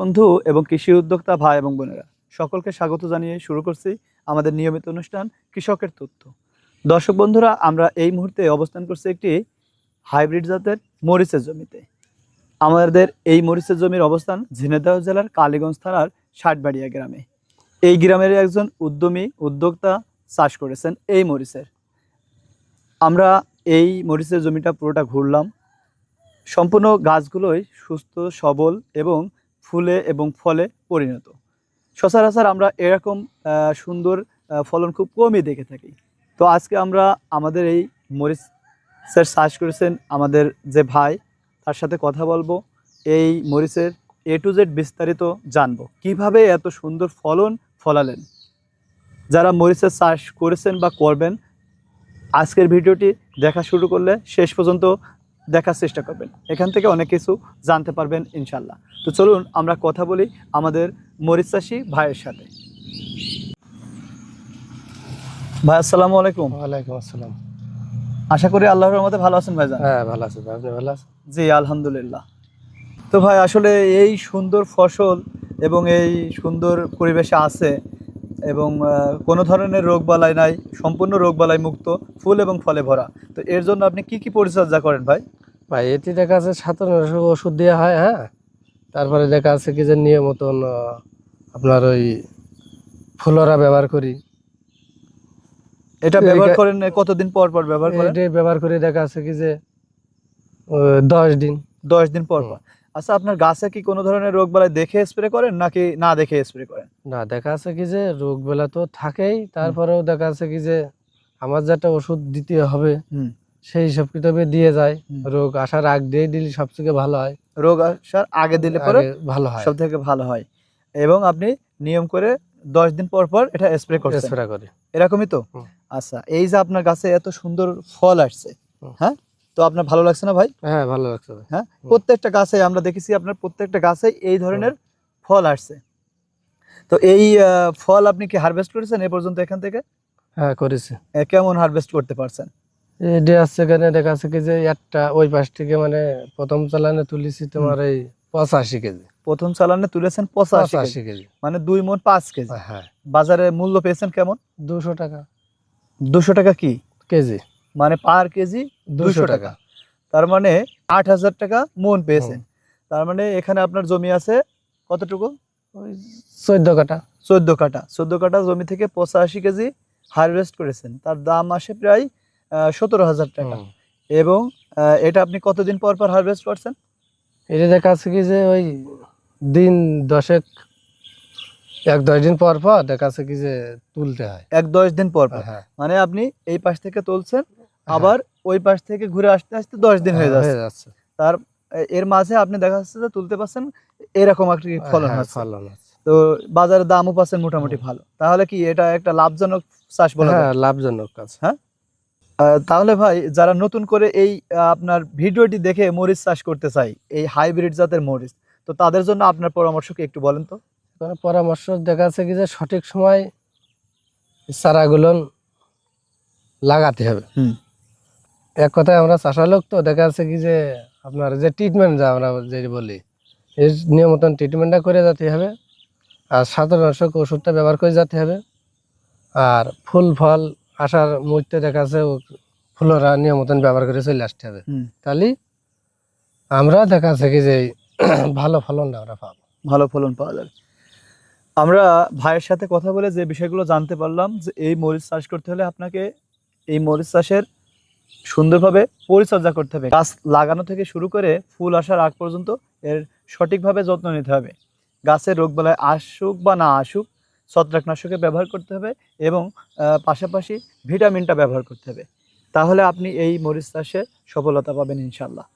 বন্ধু এবং কৃষি উদ্যোক্তা ভাই এবং বোনেরা, সকলকে স্বাগত জানিয়ে শুরু করছি আমাদের নিয়মিত অনুষ্ঠান কৃষকের তথ্য। দর্শক বন্ধুরা, আমরা এই মুহূর্তে অবস্থান করছি একটি হাইব্রিড জাতের মরিচের জমিতে। আমাদের এই মরিচের জমির অবস্থান ঝিনাইদহ জেলার কালীগঞ্জ থানার ষাটবাড়িয়া গ্রামে। এই গ্রামের একজন উদ্যমী উদ্যোক্তা চাষ করেছেন এই মরিচের। আমরা এই মরিচের জমিটা পুরোটা ঘুরলাম। সম্পূর্ণ গাছগুলোই সুস্থ, সবল এবং ফুলে এবং ফলে পরিণত। সচরাচর আমরা এরকম সুন্দর ফলন খুব কমই দেখে থাকি। তো আজকে আমরা আমাদের এই মরিচের চাষ করেছেন আমাদের যে ভাই, তার সাথে কথা বলব। এই মরিচের এ টু জেড বিস্তারিত জানব। কীভাবে এত সুন্দর ফলন ফলালেন? যারা মরিচের চাষ করেছেন বা করবেন, আজকের ভিডিওটি দেখা শুরু করলে শেষ পর্যন্ত দেখার চেষ্টা করবেন। এখান থেকে অনেক কিছু জানতে পারবেন ইনশাল্লাহ তো চলুন আমরা কথা বলি আমাদের মরিচ চাষি ভাইয়ের সাথে। ভাই আসসালামু আলাইকুম। ওয়ালাইকুম আসসালাম। আশা করি আল্লাহর রহমতে ভালো আছেন ভাইজান। হ্যাঁ ভালো আছি ভাই। আপনি ভালো আছেন? জি আলহামদুলিল্লাহ। তো ভাই আসলে এই সুন্দর ফসল এবং এই সুন্দর পরিবেশে আছে এবং কোনো ধরনের রোগবালাই নাই সম্পূর্ণ রোগবালাই মুক্ত ফুল এবং ফলে ভরা। তো এর জন্য আপনি কি কি পরিচর্যা করেন ভাই? ভাই এটি দেখা আছে সাতান্ন ওষুধ দেওয়া হয় হ্যাঁ? তারপরে দেখা আছে কি যে নিয়ম মতন আপনার ওই ফুলরা ব্যবহার করি। এটা ব্যবহার করেন কতদিন পর পর ব্যবহার করেন? এটি ব্যবহার করে দেখা আছে কি যে দশ দিন। দশ দিন পর পর। আচ্ছা আপনার গাছে কি কোনো ধরনের রোগ বেলায় দেখে স্প্রে করেন নাকি না দেখে স্প্রে করেন? না দেখা আছে কি যে রোগ বেলা তো থাকেই তারপরেও দেখা আছে কি যে আমার যেটা ওষুধ দিতে হবে হুম। সেই হিসাব কিতাবে দিয়ে যায়। রোগ আসার আগ দিয়ে দিলে সব থেকে ভালো হয়। রোগ আসার আগে দিলে পরে ভালো হয়। সব থেকে ভালো হয়। এবং আপনি নিয়ম করে দশ দিন পর পর এটা স্প্রে করছেন। স্প্রে করে। এরকমই তো? আচ্ছা এই যে আপনার গাছে এত সুন্দর ফল আসছে হ্যাঁ? তো আপনার ভালো লাগছে না ভাই? হ্যাঁ ভালো লাগছে ভাই। হ্যাঁ? প্রত্যেকটা গাছে আমরা দেখেছি আপনার প্রত্যেকটা গাছে এই ধরনের ফল আসছে। তো এই ফল আপনি কি হারভেস্ট করেছেন এ পর্যন্ত এখান থেকে? হ্যাঁ করেছে। কেমন হারভেস্ট করতে পারছেন? আছে এখানে দেখা যাচ্ছে কি যে একটা ওই পাশ থেকে মানে প্রথম চালানে তুলেছি তোমার এই পঁচাশি কেজি। প্রথম চালানে তুলেছেন পঁচাশি কেজি। মানে দুই মন পাঁচ কেজি। হ্যাঁ বাজারে মূল্য পেয়েছেন কেমন? দুশো টাকা। দুশো টাকা কি? কেজি। মানে পার কেজি দুশো টাকা। তার মানে আট হাজার টাকা মন পেয়েছেন। তার মানে এখানে আপনার জমি আছে কতটুকু? ওই চোদ্দ কাটা চোদ্দ কাটা চোদ্দ কাটা জমি থেকে পঁচাশি কেজি হারভেস্ট করেছেন। তার দাম আসে প্রায় সতেরো হাজার টাকা। এবং এটা আপনি কতদিন পর পর হারভেস্ট করছেন? এটা দেখা যাচ্ছে কি যে ওই দিন দশেক এক দশ দিন পর পর দেখা যাচ্ছে কি যে তুলতে হয়। এক দশ দিন পর পর। হ্যাঁ। মানে আপনি এই পাশ থেকে তুলছেন আবার ওই পাশ থেকে ঘুরে আসতে আসতে দশ দিন হয়ে হ্যাঁ, যাচ্ছে। তার এর মাঝে আপনি দেখা যাচ্ছে যে তুলতে পারছেন এরকম একটি ফলন হ্যাঁ, ফলন তো বাজারে দামও পাচ্ছেন মোটামুটি ভালো। তাহলে কি এটা একটা লাভজনক চাষ বলা হ্যাঁ লাভজনক কাজ আহ, তাহলে ভাই যারা নতুন করে এই আপনার ভিডিওটি দেখে মরিচ চাষ করতে চাই এই হাইব্রিড জাতের মরিচ তো তাদের জন্য আপনার পরামর্শ কি একটু বলেন তো পরামর্শ দেখা যাচ্ছে কি যে সঠিক সময় চারাগুলো লাগাতে হবে হুম। এক কথায় আমরা চাষা লোক তো দেখা যাচ্ছে কি যে আপনার যে ট্রিটমেন্ট যা আমরা যে বলি এর নিয়ম মতন ট্রিটমেন্টটা করে যেতে হবে আর সাধারণাশক ওষুধটা ব্যবহার করে যেতে হবে আর ফুল ফল আসার মুহূর্তে দেখা যাচ্ছে ফুলরা নিয়ম মতন ব্যবহার করে চলে আসতে হবে। তাহলে আমরা দেখা যাচ্ছে কি যে ভালো ফলনটা আমরা পাবো। ভালো ফলন পাওয়া যাবে। আমরা ভাইয়ের সাথে কথা বলে যে বিষয়গুলো জানতে পারলাম যে এই মরিচ চাষ করতে হলে আপনাকে এই মরিচ চাষের সুন্দরভাবে পরিচর্যা করতে হবে। গাছ লাগানো থেকে শুরু করে ফুল আসার আগ পর্যন্ত এর সঠিকভাবে যত্ন নিতে হবে। গাছের রোগ রোগবালাই আসুক বা না আসুক ছত্রাকনাশকের ব্যবহার করতে হবে এবং পাশাপাশি ভিটামিনটা ব্যবহার করতে হবে। তাহলে আপনি এই মরিচ চাষে সফলতা পাবেন ইনশাল্লাহ